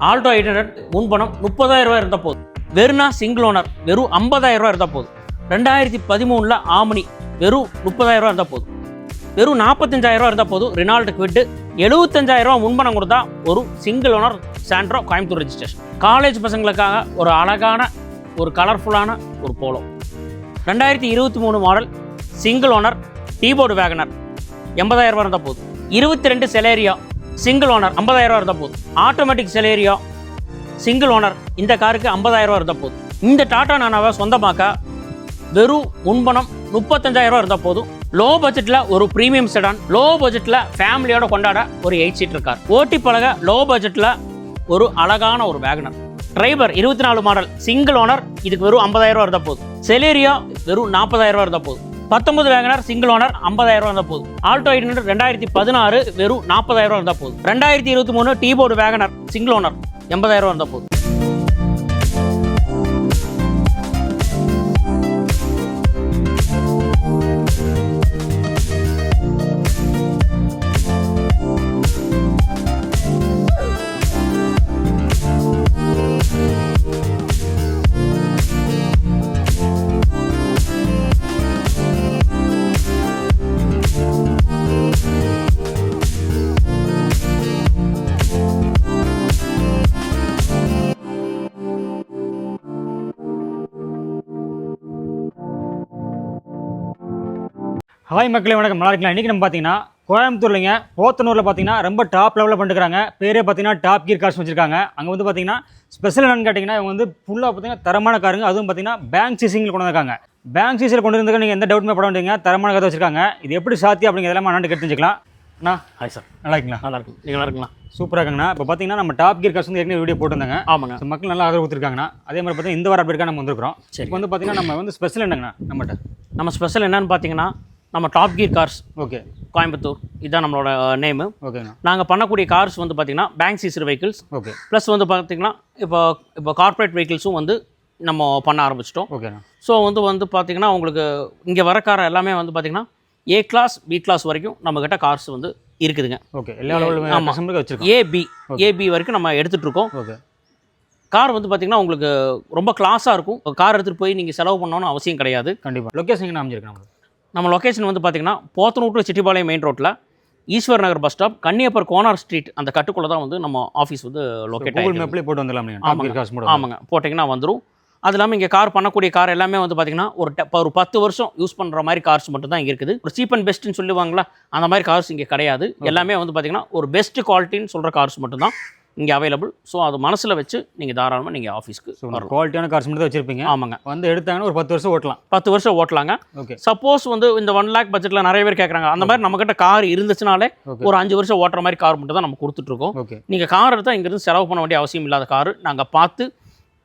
Alto eight hundred முன்பணம் முப்பதாயிரம் ரூபாய் இருந்தால் போதும். வெறுனா சிங்கிள் ஓனர் வெறும் ஐம்பதாயிரம் ரூபாய் இருந்தால் போதும். ரெண்டாயிரத்தி பதிமூணில் ஆமணி வெறும் முப்பதாயிரம் ரூபா இருந்தால் போதும். வெறும் நாற்பத்தஞ்சாயிரம் ரூபா இருந்தால் போதும் ரினால்டு விட்டு எழுபத்தஞ்சாயிரம் ரூபா முன்பணம் கொடுத்தா ஒரு single owner Santro Coimbatore registration college பசங்களுக்காக ஒரு அழகான ஒரு கலர்ஃபுல்லான ஒரு போலோ ரெண்டாயிரத்தி இருபத்தி மூணு model single owner T board Wagon R எண்பதாயிரம் ரூபா இருந்தால் போதும். இருபத்தி ரெண்டு செலேரியா சிங்கிள் ஓனர் ஐம்பதாயிரம் ரூபா இருந்தால் போதும். ஆட்டோமேட்டிக் செலேரியா சிங்கிள் ஓனர் இந்த காருக்கு ஐம்பதாயிரம் ரூபா இருந்தால் போதும். இந்த டாடா நானாவை சொந்தமாக்க வெறும் முன்பணம் முப்பத்தஞ்சாயிரம் இருந்தால் போதும். லோ பட்ஜெட்டில் ஒரு ப்ரீமியம் செடான் லோ பட்ஜெட்டில் ஃபேமிலியோட கொண்டாட ஒரு எயிட் சீட்டர் கார் ஓட்டி பழக லோ பட்ஜெட்டில் ஒரு அழகான ஒரு வேகனர் டிரைவர் இருபத்தி நாலு மாடல் சிங்கிள் ஓனர் இதுக்கு வெறும் ஐம்பதாயிரம் ரூபா இருந்தால் போதும். செலேரியா வெறும் நாற்பதாயிரம் ரூபா இருந்தால் போதும். பத்தொன்பது வேகனர் சிங்கிள் ஓனர் ஐம்பதாயிரம் ரூபா இருந்தால் போதும். ஆல்டோ எயிட் ஹண்ட்ரட் ரெண்டாயிரத்தி பதினாறு வெறும் நாற்பதாயிரம் ரூபா இருந்தால் போதும். ரெண்டாயிரத்தி இருபத்தி மூணு டீபோர்டு வேகனர் சிங்கிள் ஓனர் எண்பதாயிரம் இருந்தால் போதும். ஹாய் மக்களே வணக்கம். நல்லா இருக்கலாம் இன்றைக்கி நம்ம பார்த்தீங்கன்னா கோயம்புத்தூர்லைங்க போத்தனூரில் பார்த்தீங்கன்னா ரொம்ப டாப் லெவலில் பண்ணிருக்காங்க பேரே பார்த்தீங்கன்னா டாப் கீர் கார்ஸ் வச்சிருக்காங்க. அங்கே வந்து பார்த்தீங்கன்னா ஸ்பெஷல் என்னன்னு கேட்டிங்கன்னா இவங்க வந்து ஃபுல்லாக பார்த்தீங்கன்னா தரமான காருங்க அதுவும் பார்த்தீங்கன்னா பேங்க் சீசிங்கில் கொண்டு வந்திருக்காங்க பேங்க் சீசில் கொண்டு வந்திருக்க நீங்கள் எந்த டவுட்டுமே பட வேண்டியங்க தரமான கார் வச்சிருக்காங்க. இது எப்படி சாத்தி அப்படிங்கிறது எல்லாம் நான் கேட்டு தெரிஞ்சுக்கலாம். அண்ணா ஹாய் சார் நல்லா இருக்கீங்களா? நல்லா இருக்கும். நீங்கள் நல்லா இருக்குங்களா? சூப்பராக இருக்குங்கண்ணா. இப்போ பார்த்தீங்கன்னா நம்ம டாப் கீர் கார்ஸ் வந்து ஏற்கனவே வீடியோ போட்டிருந்தாங்க. ஆமாங்க. ஸோ மக்கள் நல்லா ஆதரவு கொடுத்துருக்காங்கண்ணா. அதே மாதிரி பார்த்தீங்கன்னா இந்த வாரம் அப்படி நம்ம வந்திருக்கிறோம். சரி. இப்போ வந்து பார்த்தீங்கன்னா நம்ம வந்து ஸ்பெஷல் என்னங்கண்ணா? நம்மகிட்ட. நம்ம ஸ்பெஷல் என்னன்னு பார்த்தீங்கன்னா நம்ம top gear cars okay Coimbatore இதுதான் நம்மளோட நேமு ஓகேண்ணா நாங்கள் பண்ணக்கூடிய கார்ஸ் வந்து பார்த்திங்கன்னா bank seizure vehicles okay plus வந்து பார்த்திங்கன்னா இப்போ இப்போ கார்ப்பரேட் வெஹிக்கிள்ஸும் வந்து நம்ம பண்ண ஆரம்பிச்சிட்டோம். ஓகேண்ணா ஸோ வந்து வந்து பார்த்திங்கன்னா உங்களுக்கு இங்கே வர கார் எல்லாமே வந்து பார்த்திங்கன்னா ஏ கிளாஸ் பி கிளாஸ் வரைக்கும் நம்மக்கிட்ட கார்ஸ் வந்து இருக்குதுங்க. ஓகே எல்லா லெவலும் வச்சிருக்கோம். ஏபி ஏபி வரைக்கும் நம்ம எடுத்துகிட்டு இருக்கோம். ஓகே கார் வந்து பார்த்திங்கன்னா உங்களுக்கு ரொம்ப கிளாஸாக இருக்கும். கார் எடுத்துகிட்டு போய் நீங்கள் செலவு பண்ணணும்னு அவசியம் கிடையாது. கண்டிப்பாக லொக்கேஷன் அமைஞ்சிருக்கு நம்மளுக்கு நம்ம லொக்கேஷன் வந்து பார்த்திங்கன்னா போத்தனூர் to செட்டிப்பாளையம் மெயின் ரோட்டில் Eswar Nagar bus stop Kanniyappar Konar street அந்த கட்டுக்குள்ளே தான் வந்து நம்ம ஆஃபீஸ் வந்து லொக்கேட் கூகுள் மேப்லேயே போட்டு வந்துடலாம் ஆமாங்க. ஆமாங்க. போட்டிங்கன்னா வந்துடும் அது இல்லாமல் இங்கே கார் பண்ணக்கூடிய கார் எல்லாமே வந்து பார்த்திங்கன்னா ஒரு ஒரு பத்து வருஷம் யூஸ் பண்ணுற மாதிரி கார்ஸ் மட்டும் தான் இங்கே இருக்குது. ஒரு சீப் அண்ட் பெஸ்ட்டுன்னு சொல்லுவாங்களா அந்த மாதிரி கார்ஸ் இங்கே கிடையாது. எல்லாமே வந்து பார்த்திங்கன்னா ஒரு பெஸ்ட் குவாலிட்டின்னு சொல்கிற கார்ஸ் மட்டும் தான் இங்கே அவைலபிள் ஸோ அது மனசில் வச்சு நீங்கள் தாராளமாக நீங்கள் ஆஃபீஸ்க்கு குவாலிட்டியான கார்ஸ் மட்டும் தான் வச்சிருப்பீங்க. ஆமாங்க. வந்து எடுத்தாங்கன்னா ஒரு பத்து வருஷம் ஓட்டலாம். பத்து வருஷம் ஓட்டலாங்க. ஓகே சப்போஸ் வந்து இந்த ஒன் லேக் பட்ஜெட்டில் நிறைய பேர் கேட்குறாங்க அந்த மாதிரி நம்மக்கிட்ட கார் இருந்துச்சுனாலே ஒரு அஞ்சு வருஷம் ஓட்டுற மாதிரி கார் மட்டும் தான் நம்ம கொடுத்துட்ருக்கோம். ஓகே நீங்கள் கார் எடுத்தால் இங்கேருந்து செலவு பண்ண வேண்டிய அவசியம் இல்லாத கார் நாங்கள் பார்த்து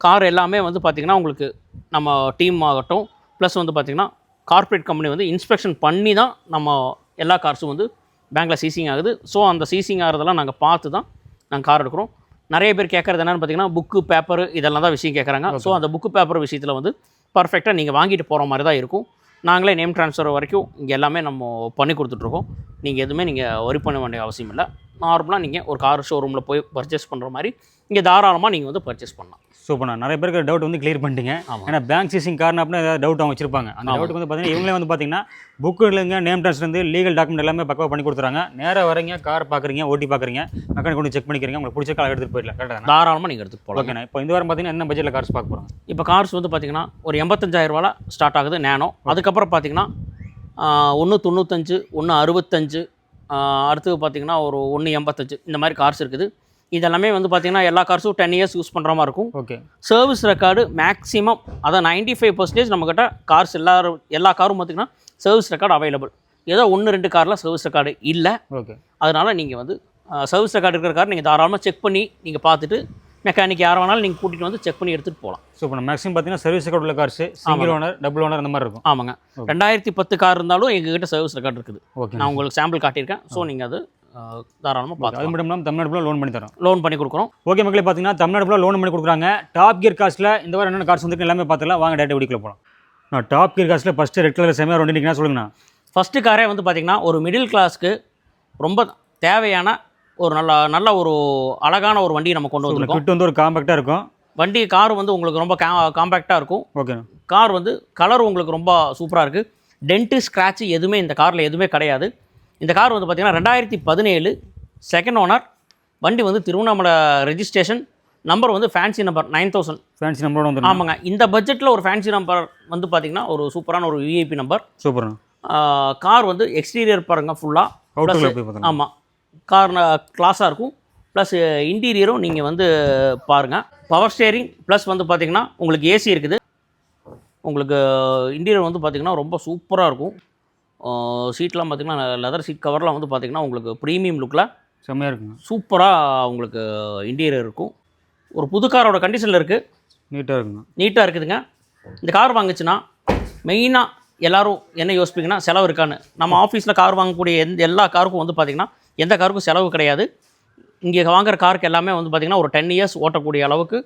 கார் எல்லாமே வந்து பார்த்திங்கன்னா உங்களுக்கு நம்ம டீம் ஆகட்டும். ப்ளஸ் வந்து பார்த்திங்கன்னா கார்ப்பரேட் கம்பெனி வந்து இன்ஸ்பெக்ஷன் பண்ணி தான் நம்ம எல்லா கார்ஸும் வந்து பேங்க்கில் சீசிங் ஆகுது. ஸோ அந்த சீசிங் ஆகிறதெல்லாம் நாங்கள் பார்த்து தான் நாங்கள் கார் எடுக்கிறோம். நிறைய பேர் கேட்குறது என்னென்னு பார்த்தீங்கன்னா புக்கு பேப்பர் இதெல்லாம் தான் விஷயம் கேட்குறாங்க. ஸோ அந்த புக்கு பேப்பர் விஷயத்தில் வந்து பர்ஃபெக்டாக நீங்கள் வாங்கிட்டு போகிற மாதிரி தான் இருக்கும். நாங்களே நேம் ட்ரான்ஸ்ஃபர் வரைக்கும் இங்கே எல்லாமே நம்ம பண்ணி கொடுத்துட்ருக்கோம் நீங்கள் எதுவுமே நீங்கள் ஒரி பண்ண வேண்டிய அவசியம் இல்லை. நார்மலாக நீங்கள் ஒரு கார் ஷோரூமில் போய் பர்ச்சேஸ் பண்ணுற மாதிரி இங்கே தாராளமாக நீங்கள் வந்து பர்ச்சேஸ் பண்ணலாம். சூப்பர்ண்ணா நிறைய பேருக்கு டவுட் வந்து கிளியர் பண்ணிட்டீங்க. ஆமாம் ஏன்னா பேங்க் சீசிங் காரணம் அப்படின்னு ஏதாவது டவுட் அவங்க வச்சிருப்பாங்க. அந்த. டவுட் வந்து பார்த்தீங்கன்னா இவங்களே வந்து பார்த்தீங்கன்னா புக்கு இல்லைங்க நேம் ட்ரான்ஸ்லேருந்து லீகல் டாக்குமெண்ட் எல்லாமே பக்கவாக பண்ணி கொடுத்துறாங்க. நேராக வரீங்க கார் பார்க்குறீங்க ஓட்டி பார்க்குறீங்க மெக்கானிக் கொண்டு செக் பண்ணிக்கிறீங்க உங்களுக்கு பிடிச்ச கார் எடுத்துகிட்டு போயிடலாம். கரெக்டாக தாராளமாக நீங்கள் எடுத்துகிட்டு போகலாம். ஓகேண்ணா இப்போ இந்த வாரம் பார்த்தீங்கன்னா என்ன பட்ஜெட்டில் கார்ஸ் பார்க்க போகிறோம் இப்போ கார்ஸ் வந்து பார்த்தீங்கன்னா ஒரு எண்பத்தஞ்சாயிரம் ரூபால ஸ்டார்ட் ஆகுது நேனோ அதுக்கப்புறம் பார்த்தீங்கன்னா ஒன்று தொண்ணூத்தஞ்சு ஒன்று அறுபத்தஞ்சு அடுத்தது பார்த்தீங்கன்னா ஒரு ஒன்று எண்பத்தஞ்சு இந்த மாதிரி கார்ஸ் இருக்குது. இதெல்லாமே வந்து பார்த்தீங்கன்னா எல்லா கார்ஸும் டென் இயர்ஸ் யூஸ் பண்ணுற மாதிரி இருக்கும். ஓகே சர்வீஸ் ரெக்கார்டு மேக்ஸிமம் அதான் நைன்டி ஃபைவ் பர்சன்டேஜ் நம்மக்கிட்ட கார்ஸ் எல்லாரும் எல்லா காரும் பார்த்திங்கன்னா சர்வீஸ் ரெக்கார்டு அவைலபிள் ஏதோ ஒன்று ரெண்டு காரில் சர்வீஸ் ரெக்கார்டு இல்லை. ஓகே அதனால் நீங்கள் வந்து சர்வீஸ் ரெக்கார்டு இருக்கிற கார் நீங்கள் தாராளமாக செக் பண்ணி நீங்கள் பார்த்துட்டு மெக்கானிக் யார் வேணாலும் நீங்கள் கூட்டிகிட்டு வந்து செக் பண்ணி எடுத்துகிட்டு போகலாம் சூப்பர் மேக்ஸிமம் பார்த்தீங்கன்னா சர்வீஸ் ரெக்கார்ட் உள்ள cars single owner double owner அந்த மாதிரி இருக்கும். ஆமாங்க. ரெண்டாயிரத்தி பத்து கார் இருந்தாலும் எங்ககிட்ட சர்வீஸ் ரெக்கார்டு இருக்குது. ஓகே நான் உங்களுக்கு சாம்பிள் காட்டியிருக்கேன். ஸோ நீங்கள் அது தாராளமாக அது பார்த்து மட்டும் இல்லாமல் தமிழ்நாடு ஃபுல்லாக லோன் பண்ணி தரோம். லோன் பண்ணி கொடுக்குறோம். ஓகே மக்களே பார்த்தீங்கன்னா தமிழ்நாடு ஃபுல்லாக லோன் பண்ணி கொடுக்குறாங்க. டாப் கியர் காஸ்ட்டில் இந்த வாரம் என்னென்ன கார்ஸ் வந்துருக்கு எல்லாமே பார்த்துக்கலாம் வாங்க டேட்டா வீடியோக்குள்ள போகலாம் நான் டாப் கியர் காஸ்ட்டில் ஃபஸ்ட்டு ரெட் கலர் செமையாக ரெண்டு சொல்லுங்கண்ணா. ஃபஸ்ட்டு காரே வந்து பார்த்திங்கன்னா ஒரு மிடில் கிளாஸ்க்கு ரொம்ப தேவையான ஒரு நல்ல நல்ல ஒரு அழகான ஒரு வண்டியை நம்ம கொண்டு வந்திருக்கோம். கிட்ட வந்து ஒரு காம்பேக்டாக இருக்கும். வண்டி கார் வந்து உங்களுக்கு ரொம்ப கா காம்பேக்டாக இருக்கும். ஓகேண்ணா கார் வந்து கலர் உங்களுக்கு ரொம்ப சூப்பராக இருக்குது டென்ட்டு ஸ்க்ராட்ச் எதுவுமே இந்த காரில் எதுவுமே கிடையாது. இந்த கார் வந்து பார்த்திங்கன்னா ரெண்டாயிரத்தி பதினேழு செகண்ட் ஓனர் வண்டி வந்து திருவண்ணாமலை ரெஜிஸ்ட்ரேஷன் நம்பர் வந்து fancy number nine thousand fancy நம்பரோட வந்து ஆமாங்க. இந்த பட்ஜெட்டில் ஒரு ஃபேன்சி நம்பர் வந்து பார்த்திங்கன்னா ஒரு சூப்பரான ஒரு விஐபி நம்பர் சூப்பர்ண்ணா கார் வந்து எக்ஸ்டீரியர் பாருங்க ஃபுல்லாக ஆமாம் கார் கிளாஸாக இருக்கும். ப்ளஸ் இன்டீரியரும் நீங்கள் வந்து பாருங்கள் பவர் ஸ்டேரிங் ப்ளஸ் வந்து பார்த்தீங்கன்னா உங்களுக்கு ஏசி இருக்குது. உங்களுக்கு இன்டீரியர் வந்து பார்த்தீங்கன்னா ரொம்ப சூப்பராக இருக்கும். சீட்லாம் பார்த்தீங்கன்னா லெதர் சீட் கவர்லாம் வந்து பார்த்தீங்கன்னா உங்களுக்கு ப்ரீமியம் லுக்கில் செம்மையாக இருக்குங்க. சூப்பராக உங்களுக்கு இன்டீரியர் இருக்கும். ஒரு புது காரோட கண்டிஷனில் இருக்குது நீட்டாக இருக்குங்க. நீட்டாக இருக்குதுங்க. இந்த கார் வாங்குச்சுன்னா மெயினாக எல்லாரும் என்ன யோசிப்பீங்கன்னா செலவு இருக்கான்னு. நம்ம ஆஃபீஸில் கார் வாங்கக்கூடிய எந்த எல்லா காருக்கும் வந்து பார்த்திங்கன்னா எந்த காருக்கும் செலவு கிடையாது. இங்கே வாங்குற காருக்கு எல்லாமே வந்து பார்த்திங்கன்னா ஒரு டென் இயர்ஸ் ஓட்டக்கூடிய அளவுக்கு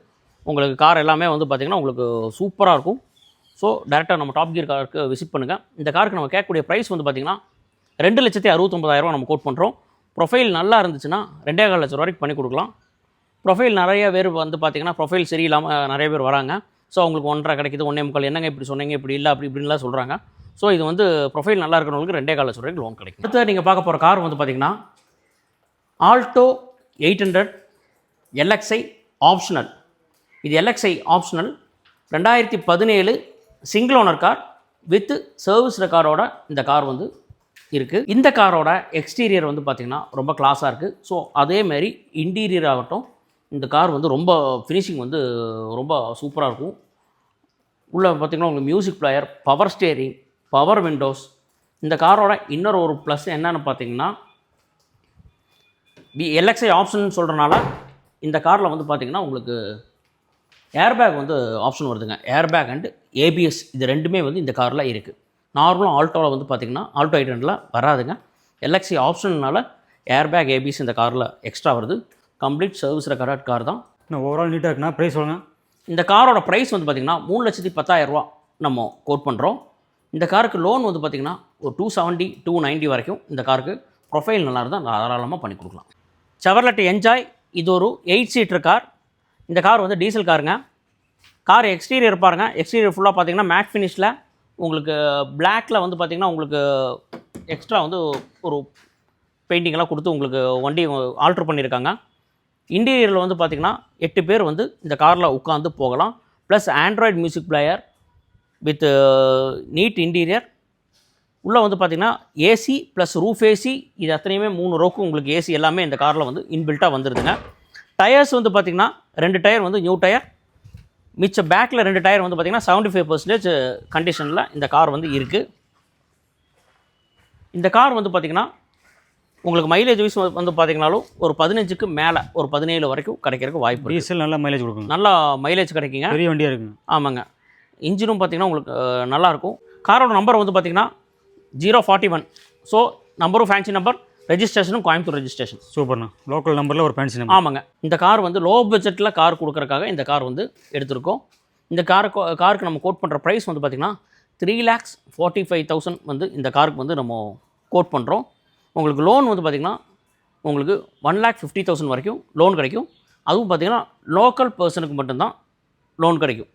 உங்களுக்கு கார் எல்லாமே வந்து பார்த்திங்கன்னா உங்களுக்கு சூப்பராக இருக்கும். ஸோ டேரெக்டாக நம்ம டாப் கியர் காருக்கு விசிட் பண்ணுங்கள் இந்த காருக்கு நம்ம கேட்கக்கூடிய ப்ரைஸ் வந்து பார்த்திங்கன்னா ரெண்டு லட்சத்தி அறுபத்தொம்பதாயிரரூவா நம்ம கோட் பண்ணுறோம் ப்ரொஃபைல் நல்லா இருந்துச்சுன்னா ரெண்டே கால் லட்சம் வரைக்கும் பண்ணி கொடுக்கலாம். ப்ரொஃபைல் நிறைய பேர் வந்து பார்த்தீங்கன்னா ப்ரொஃபைல் சரியில்லாமல் நிறைய பேர் வராங்க. ஸோ அவங்களுக்கு ஒன்றரை கிடைக்குது ஒன்றே முக்கால். என்னங்க இப்படி சொன்னீங்க? இப்படி இல்லை அப்படி இப்படின்லாம் சொல்கிறாங்க ஸோ இது வந்து ப்ரொஃபைல் நல்லா இருக்கிறவங்களுக்கு ரெண்டே கால வரைக்கும் லோன் கிடைக்கும். அடுத்து நீங்கள் பார்க்க போகிற கார் வந்து பார்த்திங்கன்னா Alto eight hundred LXI optional. இது எல்எக்ஸ்ஐ ஆப்ஷனல். ரெண்டாயிரத்தி பதினேழு single owner car with service ரெக்கார்டோட இந்த கார் வந்து இருக்குது இந்த காரோட எக்ஸ்டீரியர் வந்து பார்த்திங்கன்னா ரொம்ப கிளாஸாக இருக்குது ஸோ அதேமாரி இன்டீரியர் ஆகட்டும் இந்த கார் வந்து ரொம்ப ஃபினிஷிங் வந்து ரொம்ப சூப்பராக இருக்கும். உள்ளே பார்த்திங்கன்னா உங்களுக்கு music player power steering power windows இந்த காரோட இன்னொரு ஒரு ப்ளஸ் என்னென்னு பார்த்தீங்கன்னா பி எல்எக்ஸ்ஐ ஆப்ஷன் சொல்கிறனால இந்த காரில் வந்து பார்த்திங்கன்னா உங்களுக்கு ஏர்பேக் வந்து ஆப்ஷன் வருதுங்க. ஏர்பேக் அண்ட் ஏபிஎஸ் இது ரெண்டுமே வந்து இந்த காரில் இருக்குது நார்மலாக ஆல்டோவில் வந்து பார்த்திங்கன்னா ஆல்டோ ஐட்டனில் வராதுங்க. எல்எக்ஸி ஆப்ஷன்னால ஏர்பேக் ஏபிஎஸ் இந்த காரில் எக்ஸ்ட்ரா வருது. கம்ப்ளீட் சர்வீஸ் ரெக்கார்ட் கார் தான். இன்னும் ஓவரால் நீட்டாக இருக்குண்ணா ப்ரைஸ் சொல்லுங்கள் இந்த காரோட ப்ரைஸ் வந்து பார்த்திங்கன்னா மூணு லட்சத்தி பத்தாயிரரூவா நம்ம கோட் பண்ணுறோம் இந்த காருக்கு லோன் வந்து பார்த்திங்கன்னா ஒரு டூ செவன்ட்டி டூ நைன்ட்டி வரைக்கும் இந்த காருக்கு ப்ரொஃபைல் நல்லா இருந்தால் தாராளமாக பண்ணி கொடுக்கலாம். செவர்லெட் என்ஜாய் இது ஒரு எயிட் சீட்டர் கார் இந்த கார் வந்து டீசல் காருங்க கார் எக்ஸ்டீரியர் பாருங்க. எக்ஸ்டீரியர் ஃபுல்லாக பார்த்தீங்கன்னா மேட் ஃபினிஷில் உங்களுக்கு பிளாக்கில் வந்து பார்த்திங்கன்னா உங்களுக்கு எக்ஸ்ட்ரா வந்து ஒரு பெயிண்டிங்கெல்லாம் கொடுத்து உங்களுக்கு வண்டி ஆல்ட்ரு பண்ணியிருக்காங்க இன்டீரியரில் வந்து பார்த்திங்கன்னா எட்டு பேர் வந்து இந்த காரில் உட்காந்து போகலாம். Plus android music player with neat interior உள்ளே வந்து பார்த்திங்கன்னா ஏசி ப்ளஸ் ரூஃப் ஏசி இது அத்தனையுமே மூணு ரோக்கும் உங்களுக்கு ஏசி எல்லாமே இந்த காரில் வந்து இன்பில்ட்டாக வந்துடுதுங்க டயர்ஸ் வந்து பார்த்திங்கன்னா ரெண்டு டயர் வந்து நியூ டயர் மிச்ச பேக்கில் ரெண்டு டயர் வந்து பார்த்திங்கன்னா செவன்ட்டி ஃபைவ் பர்சன்டேஜ் கண்டிஷனில் இந்த கார் வந்து இருக்குது இந்த கார் வந்து பார்த்திங்கன்னா உங்களுக்கு மைலேஜ் வைஸ் வந்து பார்த்தீங்கனாலும் ஒரு பதினஞ்சுக்கு மேலே ஒரு பதினேழு வரைக்கும் கிடைக்கிறதுக்கு வாய்ப்பு டீசல் நல்லா மைலேஜ் கொடுக்குங்க. நல்லா மைலேஜ் கிடைக்குங்க. பெரிய வண்டியாக இருக்குங்க. ஆமாங்க. இன்ஜினும் பார்த்தீங்கன்னா உங்களுக்கு அஹ், நல்லா இருக்கும். காரோட நம்பர் வந்து பார்த்தீங்கன்னா ஜீரோ ஃபார்ட்டி ஒன் ஸோ நம்பரும் ஃபேன்சி நம்பர் ரெஜிஸ்ட்ரேஷனும் கோயம்புத்தூர் ரெஜிஸ்ட்ரேஷன் சூப்பர்ண்ணா லோக்கல் நம்பரில் ஒரு ஃபேன்சி நம்பர் ஆமாங்க. இந்த கார் வந்து லோ பட்ஜெட்டில் கார் கொடுக்கறக்காக இந்த கார் வந்து எடுத்திருக்கோம். இந்த காருக்கு காருக்கு நம்ம கோட் பண்ணுற ப்ரைஸ் வந்து பார்த்திங்கன்னா three lakhs forty five thousand வந்து இந்த காருக்கு வந்து நம்ம கோட் பண்ணுறோம் உங்களுக்கு லோன் வந்து பார்த்திங்கன்னா உங்களுக்கு ஒன் லேக் ஃபிஃப்டி தௌசண்ட் வரைக்கும் லோன் கிடைக்கும். அதுவும் பார்த்திங்கன்னா லோக்கல் பர்சனுக்கு மட்டும்தான் லோன் கிடைக்கும்.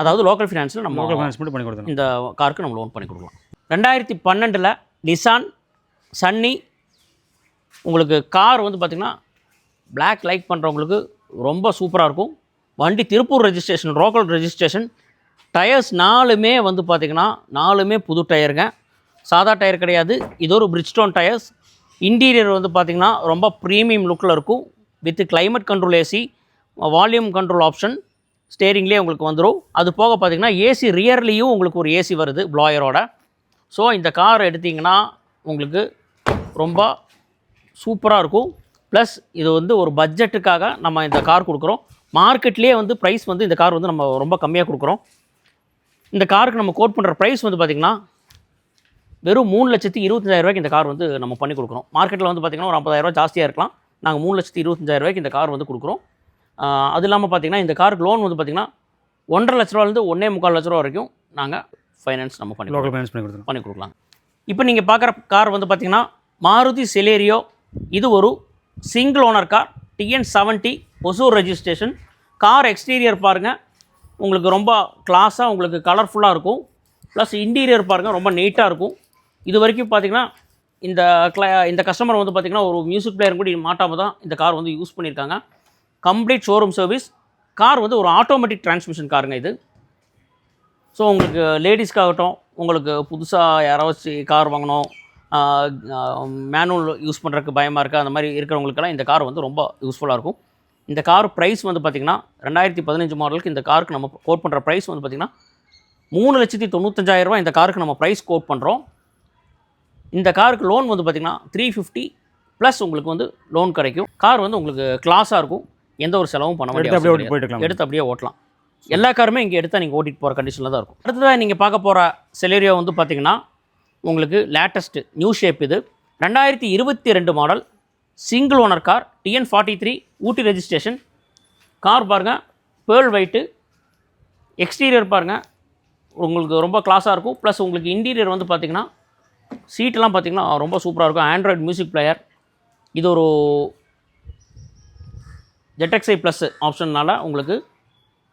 அதாவது லோக்கல் ஃபினான்ஸில் நம்ம லோக்கல் ஃபைனான்ஸ் பண்ணி கொடுத்துருங்க இந்த காருக்கு நம்ம லோன் பண்ணி கொடுக்கலாம். ரெண்டாயிரத்தி பன்னெண்டில் நிசான் சன்னி உங்களுக்கு கார் வந்து பார்த்திங்கன்னா Black லைக் பண்ணுறவங்களுக்கு ரொம்ப சூப்பராக இருக்கும். வண்டி Tiruppur registration local registration tyres நாலுமே வந்து பார்த்திங்கன்னா நாலுமே புது டயருங்க சாதா டயர் கிடையாது இது ஒரு பிரிட்ஜ்டோன் டயர்ஸ் இன்டீரியர் வந்து பார்த்திங்கன்னா ரொம்ப ப்ரீமியம் லுக்கில் இருக்கும். With climate control AC volume control option ஸ்டேரிங்லேயே உங்களுக்கு வந்துடும் அது போக பார்த்தீங்கன்னா ஏசி ரியர்லேயும் உங்களுக்கு ஒரு ஏசி வருது ப்ளாயரோட ஸோ இந்த கார் எடுத்தீங்கன்னா உங்களுக்கு ரொம்ப சூப்பராக இருக்கும். ப்ளஸ் இது வந்து ஒரு பட்ஜெட்டுக்காக நம்ம இந்த கார் கொடுக்குறோம். மார்க்கெட்லேயே வந்து ப்ரைஸ் வந்து இந்த கார் வந்து நம்ம ரொம்ப கம்மியாக கொடுக்குறோம். இந்த காருக்கு நம்ம கோட் பண்ணுற ப்ரைஸ் வந்து பார்த்திங்கன்னா வெறும் மூணு லட்சத்தி இருபத்தஞ்சாயிரரூவாய்க்கு இந்த கார் வந்து நம்ம பண்ணி கொடுக்குறோம். மார்க்கெட்டில் வந்து பார்த்திங்கன்னா ஒரு ஐம்பதாயிரரூவா ஜாஸ்தியாக இருக்கலாம். நாங்கள் மூணு லட்சத்தி இருபத்தஞ்சாயிரம் ரூபாய்க்கு இந்த கார் வந்து கொடுக்குறோம். அது இல்லாமல் பார்த்திங்கன்னா இந்த காருக்கு லோன் வந்து பார்த்திங்கன்னா ஒன்றரை லட்ச ரூபாலேருந்து ஒன்றே முக்கால் லட்ச ரூபா வரைக்கும் நாங்கள் ஃபைனான்ஸ் நம்ம பண்ணி லோக்கல் ஃபைனான்ஸ் பண்ணி கொடுத்துருங்க பண்ணி கொடுக்கலாம். இப்போ நீங்கள் பார்க்குற கார் வந்து பார்த்தீங்கன்னா மாருதி செலேரியோ இது ஒரு single owner car TN seventy Hosur registration car exterior பாருங்கள் உங்களுக்கு ரொம்ப கிளாஸாக உங்களுக்கு கலர்ஃபுல்லாக இருக்கும். ப்ளஸ் இன்டீரியர் பாருங்கள் ரொம்ப நீட்டாக இருக்கும். இது வரைக்கும் பார்த்தீங்கன்னா இந்த கிள இந்த கஸ்டமர் வந்து பார்த்திங்கன்னா ஒரு மியூசிக் பிளேயர் கூட மாட்டாமல் தான் இந்த கார் வந்து யூஸ் பண்ணியிருக்காங்க கம்ப்ளீட் ஷோரூம் சர்வீஸ் கார் வந்து ஒரு ஆட்டோமேட்டிக் டிரான்ஸ்மிஷன் காருங்க இது. ஸோ உங்களுக்கு லேடிஸ்க்காகட்டும் உங்களுக்கு புதுசாக யாராவது கார் வாங்கணும் மேனுவல் யூஸ் பண்ணுறதுக்கு பயமாக இருக்குது அந்த மாதிரி இருக்கிறவங்களுக்கெல்லாம் இந்த கார் வந்து ரொம்ப யூஸ்ஃபுல்லாக இருக்கும். இந்த கார் ப்ரைஸ் வந்து பார்த்திங்கன்னா ரெண்டாயிரத்தி பதினஞ்சு மாடலுக்கு இந்த காருக்கு நம்ம கோட் பண்ணுற ப்ரைஸ் வந்து பார்த்திங்கன்னா மூணு லட்சத்தி தொண்ணூத்தஞ்சாயிரம் இந்த காருக்கு நம்ம ப்ரைஸ் கோட் பண்ணுறோம் இந்த காருக்கு லோன் வந்து பார்த்திங்கன்னா த்ரீ ஃபிஃப்டி ப்ளஸ் உங்களுக்கு வந்து லோன் கிடைக்கும். கார் வந்து உங்களுக்கு கிளாஸாக இருக்கும். எந்த ஒரு செலவும் பண்ண அப்படியே ஓட்டி போயிட்டு எடுத்து அப்படியே ஓட்டலாம். எல்லா காருமே இங்கே எடுத்தால் நீங்கள் ஓட்டிட்டு போகிற கண்டிஷனில் தான் இருக்கும். அடுத்ததாக நீங்கள் பார்க்க போகிற செலேரியோ வந்து பார்த்தீங்கன்னா உங்களுக்கு லேட்டஸ்ட்டு நியூ ஷேப் இது. ரெண்டாயிரத்தி இருபத்தி ரெண்டு model single owner car TN forty three Ooty registration car பாருங்கள் பேர்ல் ஒயிட்டு எக்ஸ்டீரியர் பாருங்கள் உங்களுக்கு ரொம்ப கிளாஸாக இருக்கும். ப்ளஸ் உங்களுக்கு இன்டீரியர் வந்து பார்த்தீங்கன்னா சீட்டெல்லாம் பார்த்தீங்கன்னா ரொம்ப சூப்பராக இருக்கும். ஆண்ட்ராய்டு மியூசிக் பிளேயர் இது ஒரு ஜெட்டக்ஸை ப்ளஸ் ஆப்ஷன்னால உங்களுக்கு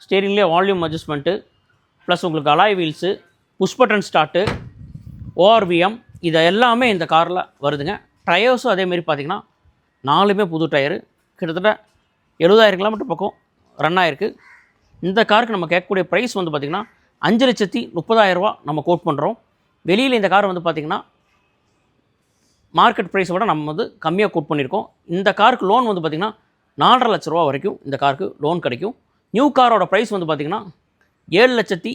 ஸ்டேரிங்லேயே வால்யூம் அட்ஜஸ்ட்மெண்ட்டு ப்ளஸ் உங்களுக்கு alloy wheels push button start ORVM இதை எல்லாமே இந்த காரில் வருதுங்க. டயர்ஸும் அதேமாரி பார்த்திங்கன்னா நாலுமே புது டயரு கிட்டத்தட்ட எழுபதாயிரம் கிலோமீட்டர் பக்கம் ரன் ஆகிருக்கு இந்த காருக்கு நம்ம கேட்கக்கூடிய ப்ரைஸ் வந்து பார்த்திங்கன்னா அஞ்சு லட்சத்தி முப்பதாயிரரூவா நம்ம கோட் பண்ணுறோம் வெளியில் இந்த கார் வந்து பார்த்திங்கன்னா மார்க்கெட் ப்ரைஸை விட நம்ம வந்து கம்மியாக கோட் பண்ணியிருக்கோம். இந்த காருக்கு லோன் வந்து பார்த்திங்கன்னா நாலரை லட்ச ரூபா வரைக்கும் இந்த காருக்கு லோன் கிடைக்கும். நியூ காரோட ப்ரைஸ் வந்து பார்த்திங்கன்னா ஏழு லட்சத்தி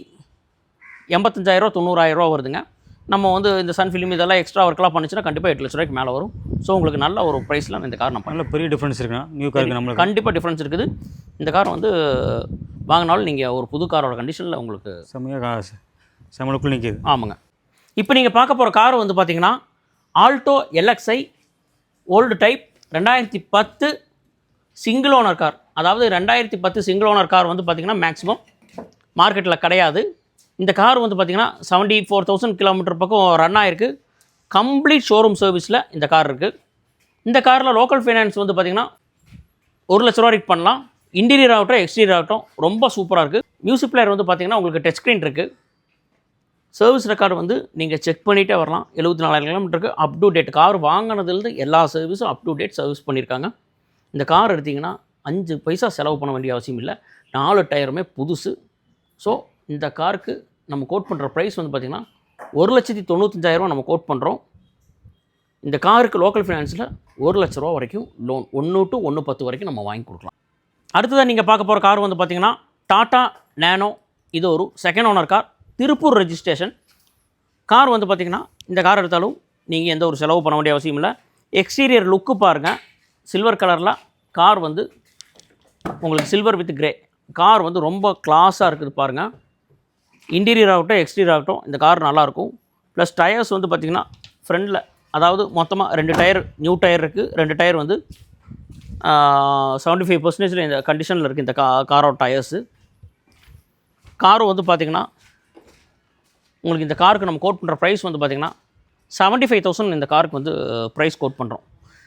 எண்பத்தஞ்சாயிரரூவா தொண்ணூறாயிரரூவா வருதுங்க. நம்ம வந்து இந்த சன் ஃபிலிம் இதெல்லாம் எக்ஸ்ட்ரா ஒர்க்லாம் பண்ணிச்சுன்னா கண்டிப்பாக எட்டு லட்ச ரூபாய்க்கு மேலே வரும். ஸோ உங்களுக்கு நல்ல ஒரு ப்ரைஸில் இந்த கார் நம்ம நல்ல பெரிய டிஃப்ரென்ஸ் இருக்குண்ணா. நியூ காருக்கு நம்மளுக்கு. கண்டிப்பாக டிஃப்ரென்ஸ் இருக்குது. இந்த கார் வந்து வாங்கினாலும் நீங்கள் ஒரு புது காரோட கண்டிஷனில் உங்களுக்கு செம்மையாக செம்மலுக்குள் நிற்கிது ஆமாங்க. இப்போ நீங்கள் பார்க்க போகிற கார் வந்து பார்த்தீங்கன்னா ஆல்டோ எல்எக்ஸ்ஐ ஓல்டு டைப் ரெண்டாயிரத்தி பத்து சிங்கிள் ஓனர் கார் அதாவது ரெண்டாயிரத்தி பத்து சிங்கிள் ஓனர் கார் வந்து பார்த்திங்கன்னா மேக்ஸிமம் மார்க்கெட்டில் கிடையாது. இந்த கார் வந்து பார்த்திங்கன்னா செவன்ட்டி ஃபோர் தௌசண்ட் கிலோமீட்டர் பக்கம் ரன் ஆகிருக்கு கம்ப்ளீட் ஷோரூம் சர்வீஸில் இந்த கார் இருக்குது இந்த காரில் லோக்கல் ஃபைனான்ஸ் வந்து பார்த்திங்கன்னா ஒரு லட்ச ரூபா ரீட் பண்ணலாம். இன்டீரியர் ஆகட்டும் எக்ஸ்டீரியர் ஆகட்டும் ரொம்ப சூப்பராக இருக்குது மியூசிக் பிளேயர் வந்து பார்த்திங்கன்னா உங்களுக்கு டச் ஸ்க்ரீன் இருக்குது சர்வீஸ் ரெக்கார்டு வந்து நீங்கள் செக் பண்ணிகிட்டே வரலாம். எழுபத்தி நாலாயிரம் கிலோமீட்டருக்கு அப் டு டேட் கார் வாங்கினதுலேருந்து எல்லா சர்வீஸும் அப் டு டேட் சர்வீஸ் பண்ணியிருக்காங்க இந்த கார் எடுத்திங்கன்னா அஞ்சு பைசா செலவு பண்ண வேண்டிய அவசியம் இல்லை. நாலு டயருமே புதுசு. ஸோ இந்த காருக்கு நம்ம கோட் பண்ணுற ப்ரைஸ் வந்து பார்த்திங்கன்னா ஒரு லட்சத்தி தொண்ணூத்தஞ்சாயிரரூவா நம்ம கோட் பண்ணுறோம் இந்த காருக்கு லோக்கல் ஃபைனான்ஸில் ஒரு லட்ச ரூபா வரைக்கும் லோன் ஒன்று டு ஒன்று பத்து வரைக்கும் நம்ம வாங்கி கொடுக்கலாம். அடுத்ததாக நீங்கள் பார்க்க போகிற கார் வந்து பார்த்திங்கன்னா டாட்டா நேனோ இது ஒரு second owner car Tiruppur registration car வந்து பார்த்திங்கன்னா இந்த கார் எடுத்தாலும் நீங்கள் எந்த ஒரு செலவு பண்ண வேண்டிய அவசியம் இல்லை. எக்ஸ்டீரியர் லுக்கு பாருங்கள் சில்வர் கலரில் கார் வந்து உங்களுக்கு சில்வர் வித் கிரே கார் வந்து ரொம்ப கிளாஸாக இருக்குது பாருங்கள் இன்டீரியர் ஆகட்டும் எக்ஸ்டீரியர் ஆகட்டும் இந்த கார் நல்லாயிருக்கும் ப்ளஸ் டயர்ஸ் வந்து பார்த்திங்கன்னா ஃப்ரண்டில் அதாவது மொத்தமாக ரெண்டு டயர் நியூ டயர் இருக்குது ரெண்டு டயர் வந்து செவன்ட்டி ஃபைவ் பர்சன்டேஜில் இந்த கண்டிஷனில் இருக்குது இந்த கா காரோட டயர்ஸு காரும் வந்து பார்த்திங்கன்னா உங்களுக்கு இந்த காருக்கு நம்ம கோட் பண்ணுற ப்ரைஸ் வந்து பார்த்திங்கன்னா செவன்ட்டி ஃபைவ் தௌசண்ட் இந்த காருக்கு வந்து ப்ரைஸ் கோட் பண்ணுறோம்